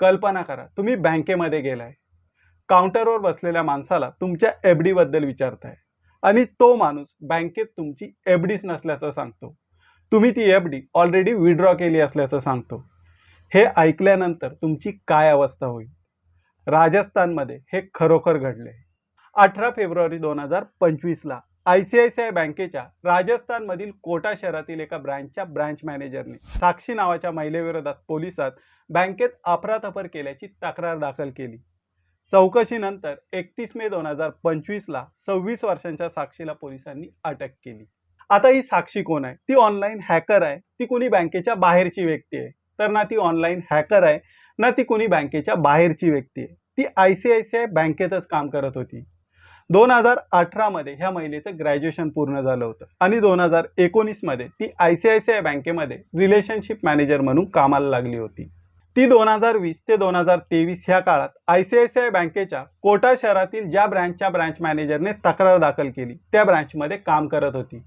कल्पना करा तुम्ही बँकेमध्ये गेलाय. काउंटरवर बसलेल्या माणसाला तुमच्या एफबद्दल विचारताय. आणि तो माणूस बँकेत तुमची एफ डीच नसल्याचं सांगतो. तुम्ही ती एफ डी ऑलरेडी विड्रॉ केली असल्याचं सांगतो. हे ऐकल्यानंतर तुमची काय अवस्था होईल? राजस्थानमध्ये हे खरोखर घडले अठरा फेब्रुवारी दोन हजार पंचवीसला I C I C I बँकेच्या राजस्थानमधील कोटा शहरातील एका ब्रँचच्या ब्रँच मॅनेजरने साक्षी नावाच्या महिलेविरोधात पोलिसात बँकेत अफरातफर केल्याची तक्रार दाखल केली. चौकशीनंतर एकतीस मे दोन हजार पंचवीसला सव्वीस वर्षांच्या साक्षीला पोलिसांनी अटक केली. आता ही साक्षी कोण आहे? ती ऑनलाईन हॅकर आहे. ती कुणी बँकेच्या बाहेरची व्यक्ती आहे? तर ना ती ऑनलाईन हॅकर आहे ना ती कुणी बँकेच्या बाहेरची व्यक्ती आहे. ती I C I C I बँकेतच काम करत होती. दोन हजार अठरामध्ये ह्या महिलेचं ग्रॅज्युएशन पूर्ण झालं होतं. आणि दोन हजार एकोणीसमध्ये ती I C I C I बँकेमध्ये रिलेशनशिप मॅनेजर म्हणून कामाला लागली होती. ती दोन हजार वीस ते दोन हजार तेवीस ह्या काळात I C I C I बँकेच्या कोटा शहरातील ज्या ब्रँचच्या ब्रँच मॅनेजरने तक्रार दाखल केली त्या ब्रँचमध्ये काम करत होती.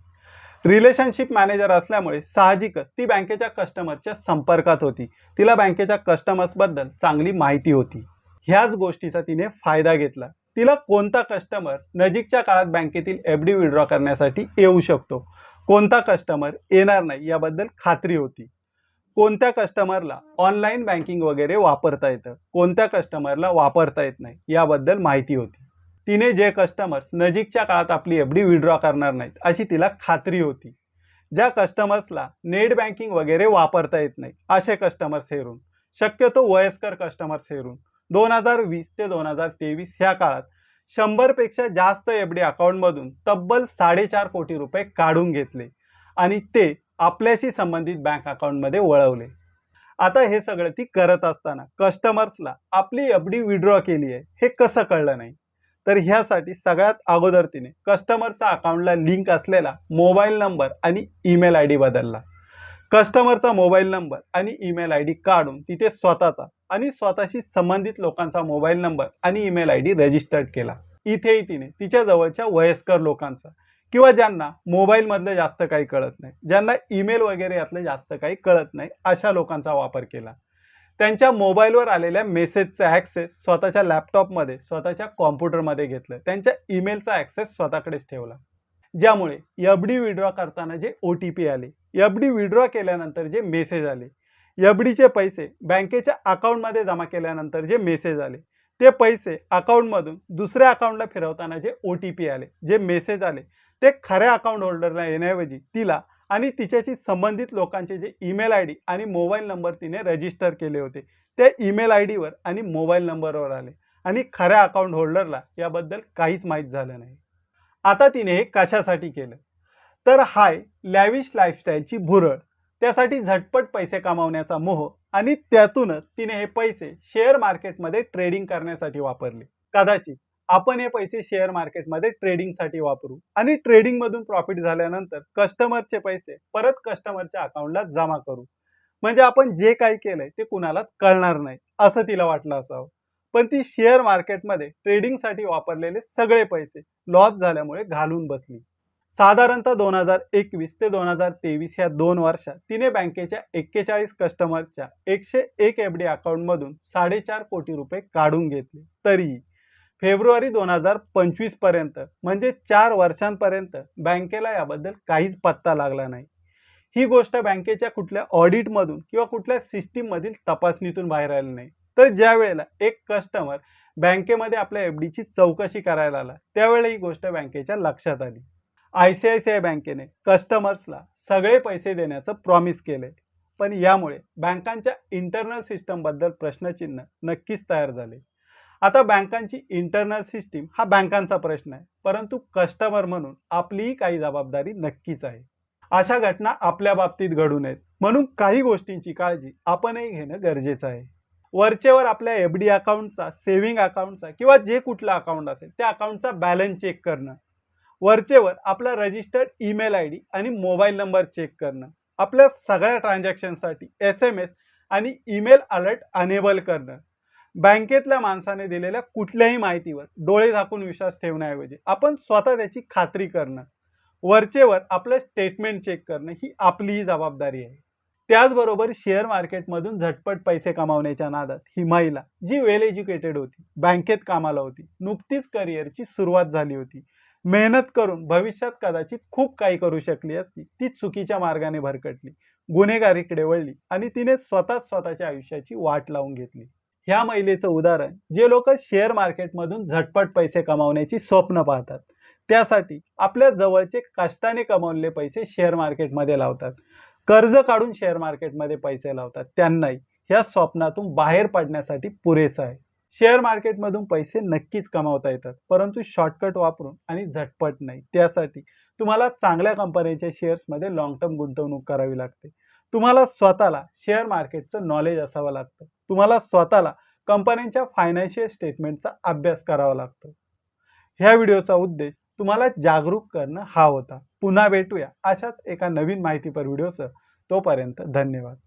रिलेशनशिप मॅनेजर असल्यामुळे साहजिकच ती बँकेच्या कस्टमरच्या संपर्कात होती. तिला बँकेच्या कस्टमर्सबद्दल चांगली माहिती होती. ह्याच गोष्टीचा तिने फायदा घेतला. तिला कोणता कस्टमर नजीकच्या काळात बँकेतील एफ डी विड्रॉ करण्यासाठी येऊ शकतो? कोणता कस्टमर येणार नाही याबद्दल खात्री होती. कोणत्या कस्टमरला ऑनलाईन बँकिंग वगैरे वापरता येतं? कोणत्या कस्टमरला वापरता येत नाही? याबद्दल माहिती होती. तिने जे कस्टमर्स नजीकच्या काळात आपली एफ डी विड्रॉ करणार नाहीत अशी तिला खात्री होती. ज्या कस्टमर्सला नेट बँकिंग वगैरे वापरता येत नाही असे कस्टमर्स हेरून शक्यतो वयस्कर कस्टमर्स हेरून दोन हजार वीस ते दोन हजार तेवीस ह्या काळात शंभरपेक्षा जास्त एफ डी अकाउंटमधून तब्बल साडेचार कोटी रुपये काढून घेतले आणि ते आपल्याशी संबंधित बँक अकाउंटमध्ये वळवले. आता हे सगळं ती करत असताना कस्टमर्सला आपली एफ डी विड्रॉ केली आहे हे कसं कळलं नाही? तर ह्यासाठी सगळ्यात अगोदर तिने कस्टमरचा अकाउंटला लिंक असलेला मोबाईल नंबर आणि ईमेल आय डी बदलला. कस्टमरचा मोबाईल नंबर आणि ईमेल आय डी काढून तिथे स्वतःचा आणि स्वतःशी संबंधित लोकांचा मोबाईल नंबर आणि ईमेल आय डी रजिस्टर्ड केला. इथेही तिने तिच्या जवळच्या वयस्कर लोकांचा किंवा ज्यांना मोबाईलमधलं जास्त काही कळत नाही ज्यांना ईमेल वगैरे यातलं जास्त काही कळत नाही अशा लोकांचा वापर केला. त्यांच्या मोबाईलवर आलेल्या मेसेजचा ॲक्सेस स्वतःच्या लॅपटॉपमध्ये स्वतःच्या कॉम्प्युटरमध्ये घेतलं. त्यांच्या ईमेलचा ॲक्सेस स्वतःकडेच ठेवला. ज्यामुळे एफ डी विड्रॉ करताना जे ओ टी पी आले एफ डी विड्रॉ केल्यानंतर जे मेसेज आले एफ डीचे पैसे बँकेच्या अकाउंटमध्ये जमा केल्यानंतर जे मेसेज आले ते पैसे अकाउंटमधून दुसऱ्या अकाउंटला फिरवताना जे ओ टी पी आले जे मेसेज आले ते खऱ्या अकाउंट होल्डरला येण्याऐवजी तिला आणि तिच्याशी संबंधित लोकांचे जे ईमेल आय डी आणि मोबाईल नंबर तिने रजिस्टर केले होते त्या ईमेल आय डीवर आणि मोबाईल नंबरवर आले. आणि खऱ्या अकाउंट होल्डरला याबद्दल काहीच माहीत झालं नाही. आता तिने हे कशासाठी केलं? तर हाय लॅविश लाईफस्टाईलची भुरळ. त्यासाठी झटपट पैसे कमावण्याचा मोह आणि त्यातूनच तिने हे पैसे शेअर मार्केटमध्ये ट्रेडिंग करण्यासाठी वापरले. कदाचित आपण हे पैसे शेअर मार्केटमध्ये ट्रेडिंगसाठी वापरू आणि ट्रेडिंगमधून प्रॉफिट झाल्यानंतर कस्टमरचे पैसे परत कस्टमरच्या अकाउंटला जमा करू. म्हणजे आपण जे काही केलंय ते कुणालाच कळणार नाही असं तिला वाटलं असावं. पण ती शेअर मार्केटमध्ये ट्रेडिंगसाठी वापरलेले सगळे पैसे लॉस झाल्यामुळे घालून बसली. साधारणतः दोन हजार एकवीस ते दोन हजार तेवीस ह्या दोन वर्षात तिने बँकेच्या एक्केचाळीस कस्टमरच्या एकशे एक एफ डी अकाउंटमधून साडेचार कोटी रुपये काढून घेतले. तरी फेब्रुवारी दोन हजार पंचवीसपर्यंत म्हणजे चार वर्षांपर्यंत बँकेला याबद्दल काहीच पत्ता लागला नाही. ही गोष्ट बँकेच्या कुठल्या ऑडिटमधून किंवा कुठल्या सिस्टीममधील तपासणीतून बाहेर आली नाही. तर ज्या वेळेला एक कस्टमर बँकेमध्ये आपल्या एफ डीची चौकशी करायला आला त्यावेळेला ही गोष्ट बँकेच्या लक्षात आली. I C I C I बँकेने कस्टमर्सला सगळे पैसे देण्याचं प्रॉमिस केलंय पण यामुळे बँकांच्या इंटरनल सिस्टमबद्दल प्रश्नचिन्ह नक्कीच तयार झाले. आता बँकांची इंटरनल सिस्टीम हा बँकांचा प्रश्न आहे परंतु कस्टमर म्हणून आपलीही काही जबाबदारी नक्कीच आहे. अशा घटना आपल्या बाबतीत घडू नयेत. म्हणून काही गोष्टींची काळजी आपणही घेणं गरजेचं आहे. वरचेवर आपल्या एफ डी अकाउंटचा सेव्हिंग अकाउंटचा किंवा जे कुठलं अकाउंट असेल त्या अकाउंटचा बॅलन्स चेक करणं वरचेवर आपला रजिस्टर्ड ईमेल आय डी आणि मोबाईल नंबर चेक करणं आपल्या सगळ्या ट्रान्झॅक्शनसाठी एस एम एस आणि ईमेल अलर्ट अनेबल करणं बँकेतल्या माणसाने दिलेल्या कुठल्याही माहितीवर डोळे झाकून विश्वास ठेवण्याऐवजी आपण स्वतः त्याची खात्री करणं वरचेवर आपलं स्टेटमेंट चेक करणं ही आपलीही जबाबदारी आहे. त्याचबरोबर शेअर मार्केटमधून झटपट पैसे कमावण्याच्या नादात ही महिला जी वेल एज्युकेटेड होती बँकेत कामाला होती नुकतीच करिअरची सुरुवात झाली होती मेहनत करून भविष्यात कदाचित खूप काही करू शकली असती. ती चुकीच्या मार्गाने भरकटली. गुन्हेगारीकडे वळली आणि तिने स्वतःच स्वतःच्या आयुष्याची वाट लावून घेतली. ह्या महिलेचं उदाहरण जे लोक शेअर मार्केटमधून झटपट पैसे कमावण्याची स्वप्न पाहतात. त्यासाठी आपल्या जवळचे कष्टाने कमावलेले पैसे शेअर मार्केटमध्ये लावतात. कर्ज काढून शेअर मार्केटमध्ये पैसे लावतात. त्यांनाही ह्या स्वप्नातून बाहेर पडण्यासाठी पुरेसं आहे. शेअर मार्केटमधून पैसे नक्कीच कमावता येतात परंतु शॉर्टकट वापरून आणि झटपट नाही. त्यासाठी तुम्हाला चांगल्या कंपन्यांच्या शेअर्समध्ये लॉंग टर्म गुंतवणूक करावी लागते. तुम्हाला स्वतःला शेअर मार्केटचं नॉलेज असावं लागतं. तुम्हाला स्वतःला कंपन्यांच्या फायनान्शियल स्टेटमेंटचा अभ्यास करावा लागतो. ह्या व्हिडिओचा उद्देश तुम्हाला जागरूक करणं हा होता. पुन्हा भेटूया अशाच एका नवीन माहितीपर व्हिडिओसह तोपर्यंत धन्यवाद.